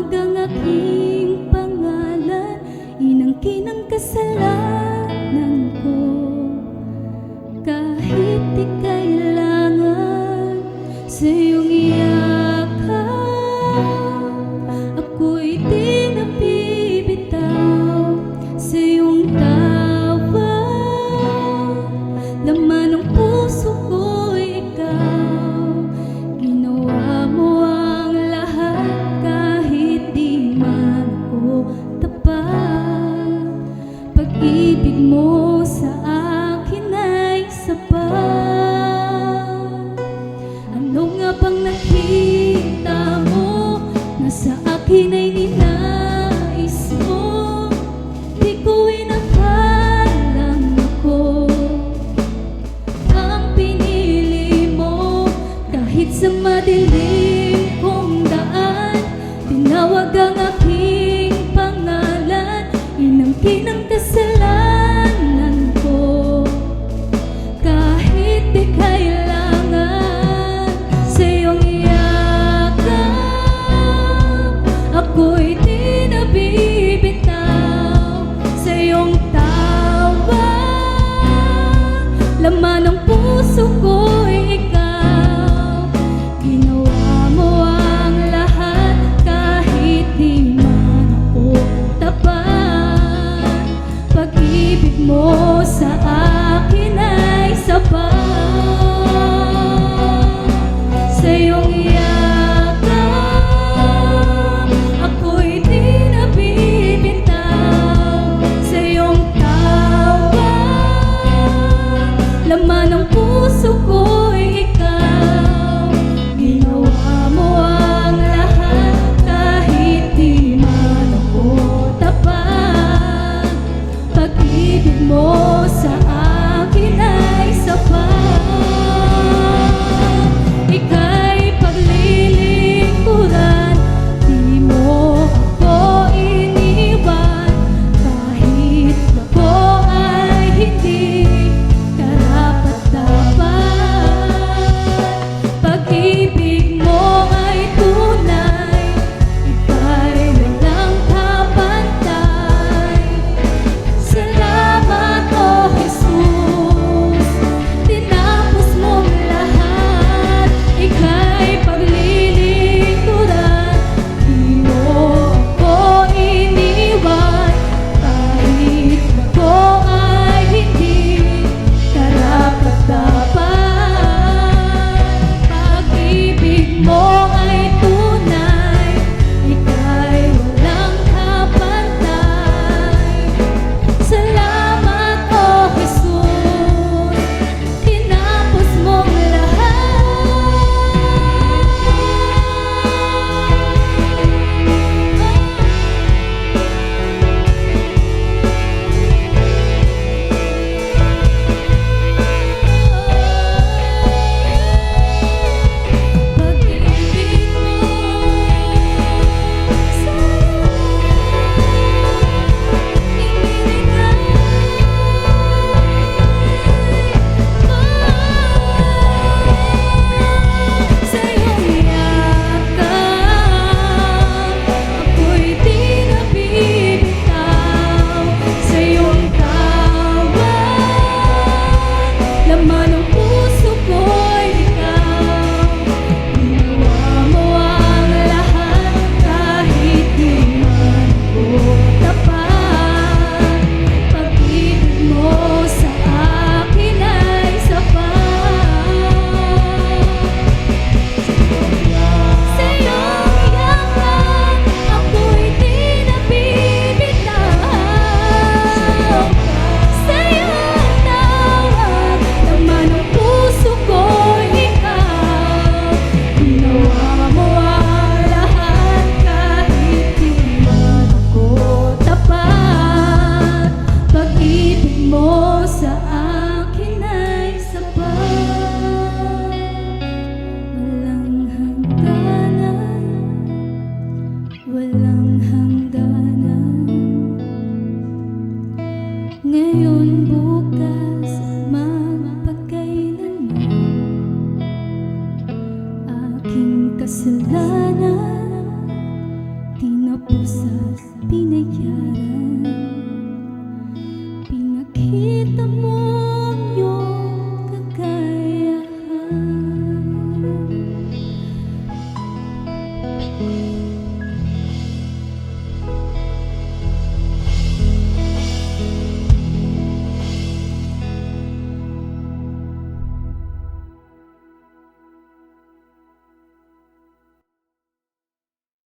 tawag ang aking pangalan. Inangkin ang kasalanan Kahit di amor. மனம் kasalanan. Di na po